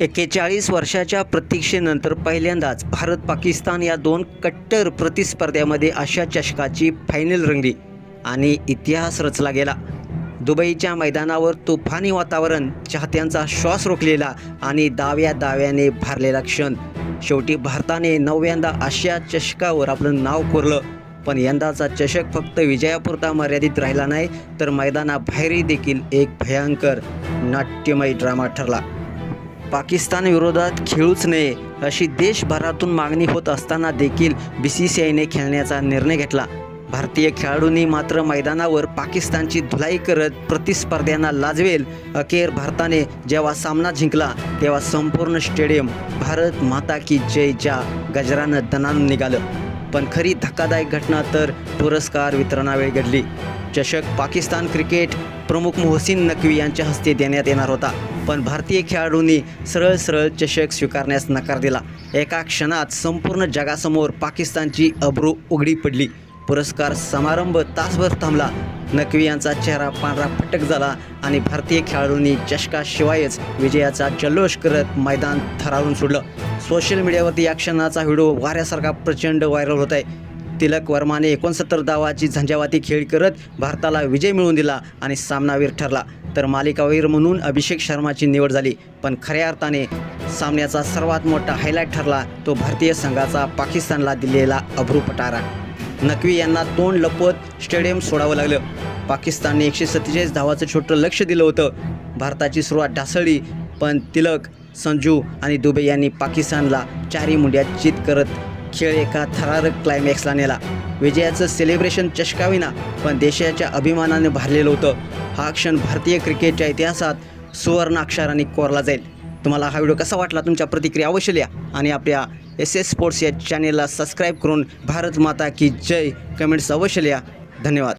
एक्केचाळीस वर्षाच्या प्रतीक्षेनंतर पहिल्यांदाच भारत पाकिस्तान या दोन कट्टर प्रतिस्पर्ध्यामध्ये अशा चषकाची फायनल रंगली आणि इतिहास रचला गेला. दुबईच्या मैदानावर तुफानी वातावरण चाहत्यांचा श्वास रोखलेला आणि दाव्या दाव्याने भारलेला क्षण. शेवटी भारताने नवव्यांदा आशिया चषकावर आपलं नाव कोरलं. पण यंदाचा चषक फक्त विजयापुरता मर्यादित राहिला नाही तर मैदानाबाहेरही देखील एक भयंकर नाट्यमय ड्रामा ठरला. पाकिस्तान विरोधात खेळूच नये अशी देशभरातून मागणी होत असताना देखील बी सी सी आयने खेळण्याचा निर्णय घेतला. भारतीय खेळाडूंनी मात्र मैदानावर पाकिस्तानची धुलाई करत प्रतिस्पर्ध्यांना लाजवेल अखेर भारताने जेव्हा सामना जिंकला तेव्हा संपूर्ण स्टेडियम भारत माता की जयच्या गजरानं दणानून निघालं. पण खरी धक्कादायक घटना तर पुरस्कार वितरणावेळी घडली. चषक पाकिस्तान क्रिकेट प्रमुख मोहसिन नकवी यांच्या हस्ते देण्यात येणार होता. पण भारतीय खेळाडूंनी सरळ सरळ चषक स्वीकारण्यास नकार दिला. एका क्षणात संपूर्ण जगासमोर पाकिस्तानची अब्रू उघडी पडली. पुरस्कार समारंभ तासभर थांबला. नकवी यांचा चेहरा पांढरा फटक झाला आणि भारतीय खेळाडूंनी चषकाशिवायच विजयाचा जल्लोष करत मैदान थरारून सोडलं. सोशल मीडियावरती या क्षणाचा व्हिडिओ वाऱ्यासारखा प्रचंड व्हायरल होत आहे. तिलक वर्माने एकोणसत्तर धावाची झंझावाती खेळ करत भारताला विजय मिळवून दिला आणि सामनावीर ठरला. तर मालिकावीर म्हणून अभिषेक शर्माची निवड झाली. पण खऱ्या अर्थाने सामन्याचा सर्वात मोठा हायलाईट ठरला तो भारतीय संघाचा पाकिस्तानला दिलेला अभ्रूपटारा नकवी यांना तोंड लपवत स्टेडियम सोडावं लागलं. पाकिस्तानने एकशे सत्तेचाळीस धावाचं छोटं लक्ष दिलं होतं. भारताची सुरुवात ढासळली पण तिलक संजू आणि दुबे यांनी पाकिस्तानला चारी मुंड्यात चित करत खेळ एका थरारक क्लायमॅक्सला नेला. विजयाचं सेलिब्रेशन चषकाविना पण देशाच्या अभिमानाने भरलेलं होतं. हा क्षण भारतीय क्रिकेटच्या इतिहासात सुवर्ण अक्षराने कोरला जाईल. तुम्हाला हा व्हिडिओ कसा वाटला? तुमच्या प्रतिक्रिया अवश्य लिहा. आणि आपल्या एस एस स्पोर्ट्स या चॅनेलला सबस्क्राईब करून भारत माता की जय. कमेंट्स अवश्य लिहा. धन्यवाद.